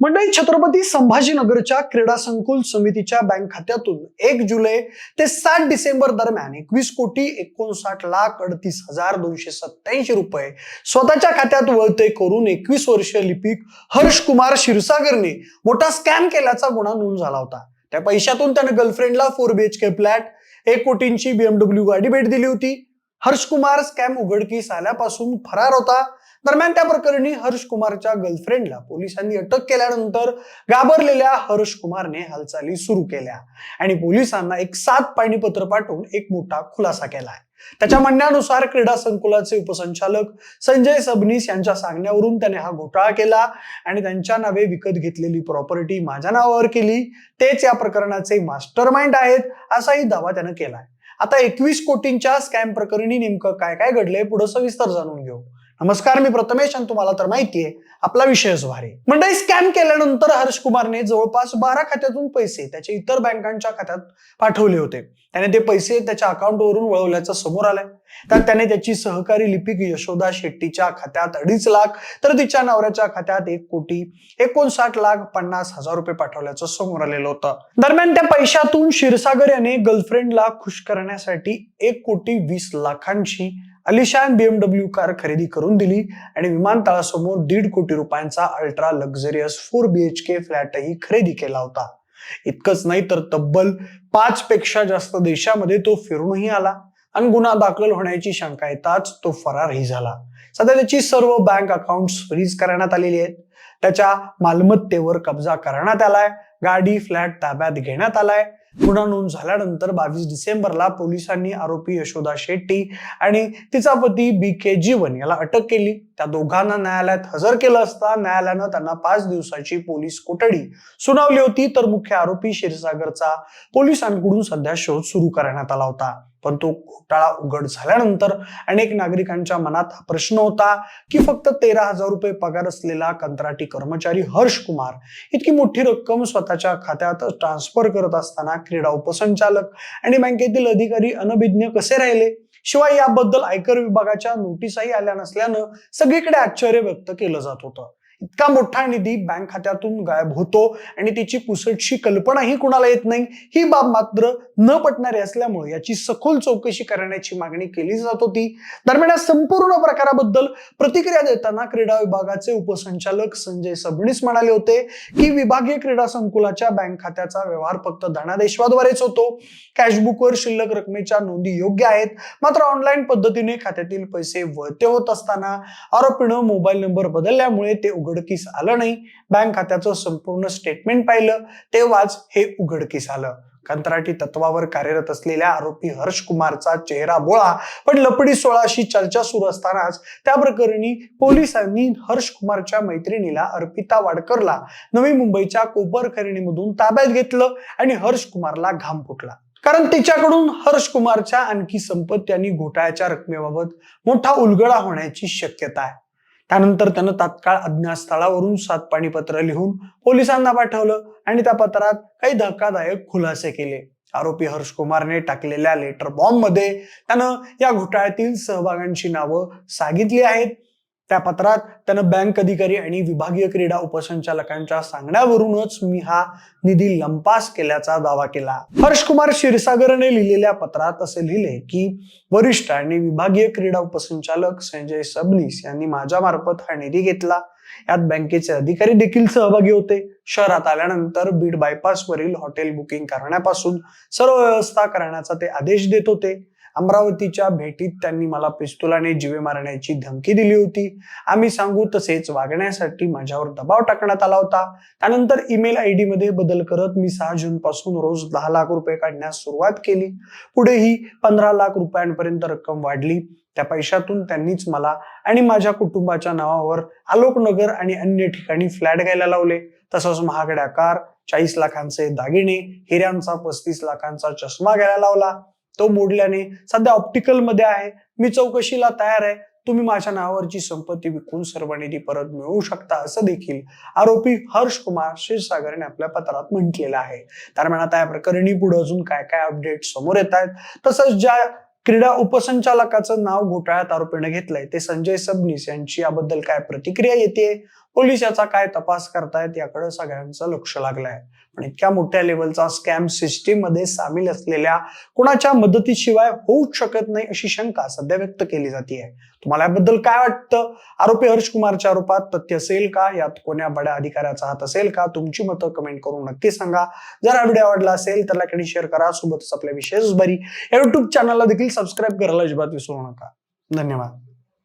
मंडळी छत्रपती संभाजीनगरच्या क्रीडा संकुल समितीच्या बँक खात्यातून एक जुलै ते सात डिसेंबर दरम्यान एकवीस कोटी एकोणसाठ लाख अडतीस हजार दोनशे सत्याऐंशी रुपये स्वतःच्या खात्यात वळते करून एकवीस वर्षीय लिपिक हर्ष कुमार क्षीरसागरने मोठा स्कॅम केल्याचा गुन्हा नोंद झाला होता. त्या पैशातून त्याने गर्लफ्रेंडला फोर बीएचके फ्लॅट एक कोटींची बीएमडब्ल्यू गाडी भेट दिली होती. हर्ष कुमार स्कॅम उघडकीस आल्यापासून फरार होता. दरम्यान त्या प्रकरणी हर्ष कुमारच्या गर्लफ्रेंडला पोलिसांनी अटक केल्यानंतर घाबरलेल्या हर्ष कुमारने हालचाली सुरू केल्या. आणि पोलिसांना एक सात पाणी पत्र पाठवून एक मोठा खुलासा केला आहे त्याच्या म्हणण्यानुसार क्रीडा संकुलाचे उपसंचालक संजय सबनीस यांच्या सांगण्यावरून त्याने हा घोटाळा केला आणि त्यांच्या नावे विकत घेतलेली प्रॉपर्टी माझ्या नावावर केली. तेच या प्रकरणाचे मास्टर माइंड आहेत असाही दावा त्यानं केलाय. आता एकवीस कोटींच्या स्कॅम प्रकरणी नेमकं काय काय घडलंय पुढे सविस्तर जाणून घेऊ. नमस्कार मी प्रथमेश आणि तुम्हाला तर माहितीये आपला विषय भारी मंडळी स्कॅम केल्यानंतर हर्ष कुमारने जवळपास बारा खात्यातून पैसे त्याच्या इतर बँकांच्या खात्यात पाठवले होते. त्याने ते पैसे त्याच्या अकाउंटवरून वळवल्याचं समोर आलंय. त्यात त्याने त्याची सहकारी लिपिक यशोदा शेट्टीच्या खात्यात अडीच लाख तर तिच्या नवऱ्याच्या खात्यात एक कोटी एकोणसाठ लाख पन्नास हजार रुपये पाठवल्याचं समोर आलेलं होतं. दरम्यान त्या पैशातून क्षीरसागर याने गर्लफ्रेंडला खुश करण्यासाठी एक कोटी वीस लाखांची अलिशान बीएमडब्ल्यू कार खरेदी करून दिली आणि विमानतळासमोर दीड कोटी रुपयांचा अल्ट्रा लक्झरियस फोर बीएचके फ्लॅटही खरेदी केला होता. इतकंच नाही तर तब्बल पाच पेक्षा जास्त देशामध्ये तो फिरूनही आला आणि गुन्हा दाखल होण्याची शंका येताच तो फरारही झाला. सध्या त्याची सर्व बँक अकाउंट फ्रीज करण्यात आलेली आहेत. त्याच्या मालमत्तेवर कब्जा करण्यात आलाय. गाडी फ्लॅट ताब्यात घेण्यात आलाय. गुन्हा नोंद झाल्यानंतर बावीस डिसेंबरला पोलिसांनी आरोपी यशोदा शेट्टी आणि तिचा पती बी के जीवन याला अटक केली. त्या दोघांना न्यायालयात हजर केलं असता न्यायालयानं त्यांना पाच दिवसाची पोलीस कोठडी सुनावली होती. तर मुख्य आरोपी क्षीरसागरचा पोलिसांकडून सध्या शोध सुरू करण्यात आला होता. पण तो घोटाळा उघड झाल्यानंतर अनेक नागरिकांच्या मनात हा प्रश्न होता की फक्त तेरा हजार रुपये पगार असलेला कंत्राटी कर्मचारी हर्ष कुमार इतकी मोठी रक्कम स्वतःच्या खात्यात ट्रान्सफर करत असताना क्रीडा उपसंचालक आणि बँकेतील अधिकारी अनभिज्ञ कसे राहिले? शिवाय याबद्दल आयकर विभागाच्या नोटीसही आल्या नसल्यानं सगळीकडे आश्चर्य व्यक्त केलं जात होतं. इतका मोठा निधी बँक खात्यातून गायब होतो आणि तिची पुसटशी कल्पनाही कुणाला येत नाही. ही बाब मात्र न पटणारी असल्यामुळे याची सखोल चौकशी करण्याची मागणी केली जात होती. दरम्यान या संपूर्ण प्रकाराबद्दल प्रतिक्रिया देताना क्रीडा विभागाचे उपसंचालक संजय सबनीस म्हणाले होते की विभागीय क्रीडा संकुलाच्या बँक खात्याचा व्यवहार फक्त धनादेशवाद्वारेच होतो. कॅशबुकवर शिल्लक रकमेच्या नोंदी योग्य आहेत. मात्र ऑनलाईन पद्धतीने खात्यातील पैसे वळते होत असताना आरोपीनं मोबाईल नंबर बदलल्यामुळे ते उघड उघडकीस आलं नाही. बँक खात्याचं संपूर्ण स्टेटमेंट पाहिलं. तेव्हाच हे उघडकीस आलं. कंत्राटी तत्वावर कार्यरत असलेल्या आरोपी हर्ष कुमारचा चेहरा बोळा. पण लपडी सोळाशी चर्चा सुरू असतानाच त्या प्रकरणी पोलिसांनी हर्ष कुमारच्या मैत्रिणीला अर्पिता वाडकरला नवी मुंबईच्या कोपर खरेणीमधून ताब्यात घेतलं आणि हर्ष कुमारला घाम फुटला. कारण तिच्याकडून हर्ष कुमारच्या आणखी संपत्ती आणि घोटाळ्याच्या रकमेबाबत मोठा उलगडा होण्याची शक्यता आहे. त्यानंतर त्यानं तात्काळ अज्ञातस्थळावरून सात पाणी पत्र लिहून पोलिसांना पाठवलं आणि त्या पत्रात काही धक्कादायक खुलासे केले. आरोपी हर्ष कुमारने टाकलेल्या लेटर बॉम्बमध्ये त्यानं या घोटाळ्यातील सहभागांची नावं सांगितली आहेत. त्या पत्रात त्यानं बँक अधिकारी आणि विभागीय क्रीडा उपसंचालकांच्या सांगण्यावरूनच मी हा निधी लंपास केल्याचा दावा केला. हर्ष कुमार क्षीरसागरने लिहिलेल्या पत्रात असे लिहिले की वरिष्ठ आणि विभागीय क्रीडा उपसंचालक संजय सबनीस यांनी माझ्या मार्फत हा निधी घेतला. यात बँकेचे अधिकारी देखील सहभागी होते. शहरात आल्यानंतर बीड बायपास वरील हॉटेल बुकिंग करण्यापासून सर्व व्यवस्था करण्याचा ते आदेश देत होते. अमरावतीच्या भेटीत त्यांनी मला पिस्तुलाने जीवे मारण्याची धमकी दिली होती. आम्ही सांगू तसेच वागण्यासाठी माझ्यावर दबाव टाकण्यात आला होता. त्यानंतर ईमेल आय डी मध्ये बदल करत मी सहा जून पासून रोज दहा लाख रुपये काढण्यास सुरुवात केली. पुढेही पंधरा लाख रुपयांपर्यंत रक्कम वाढली. त्या पैशातून त्यांनीच मला आणि माझ्या कुटुंबाच्या नावावर आलोकनगर आणि अन्य ठिकाणी फ्लॅट घ्यायला लावले. तसंच महागड्या कार चाळीस लाखांचे दागिने हिऱ्यांचा पस्तीस लाखांचा चष्मा घ्यायला लावला. तो मोडल्याने सध्या ऑप्टिकलमध्ये आहे. मी चौकशीला तयार आहे. तुम्ही माझ्या नावावरची संपत्ती विकून सर्व निधी परत मिळवू शकता असं देखील आरोपी हर्ष कुमार क्षीरसागरने आपल्या पत्रात म्हटलेलं आहे. दरम्यान आता या प्रकरणी पुढे अजून काय काय अपडेट समोर येत आहेत. तसंच ज्या क्रीडा उपसंचालकाचं नाव घोटाळ्यात आरोपीने घेतलंय ते संजय सबनीस यांची याबद्दल काय प्रतिक्रिया येते पोलीस याचा काय तपास करतायत याकडे सगळ्यांचं लक्ष लागलंय. पण इतक्या मोठ्या लेवलचा स्कॅम सिस्टीममध्ये सामील असलेल्या कुणाच्या मदतीशिवाय होऊच शकत नाही अशी शंका सध्या व्यक्त केली जाते तुम्हाला याबद्दल काय वाटतं? आरोपी हर्ष कुमारच्या आरोपात तथ्य असेल का? यात कोण्या बड्या अधिकाऱ्याचा हात असेल का? तुमची मतं कमेंट करून नक्की सांगा. जर हा व्हिडिओ आवडला असेल तर लाईक आणि शेअर करा. सोबतच आपल्या विशेष बरी या युट्यूब चॅनलला देखील सबस्क्राईब करायला अजिबात विसरू नका. धन्यवाद.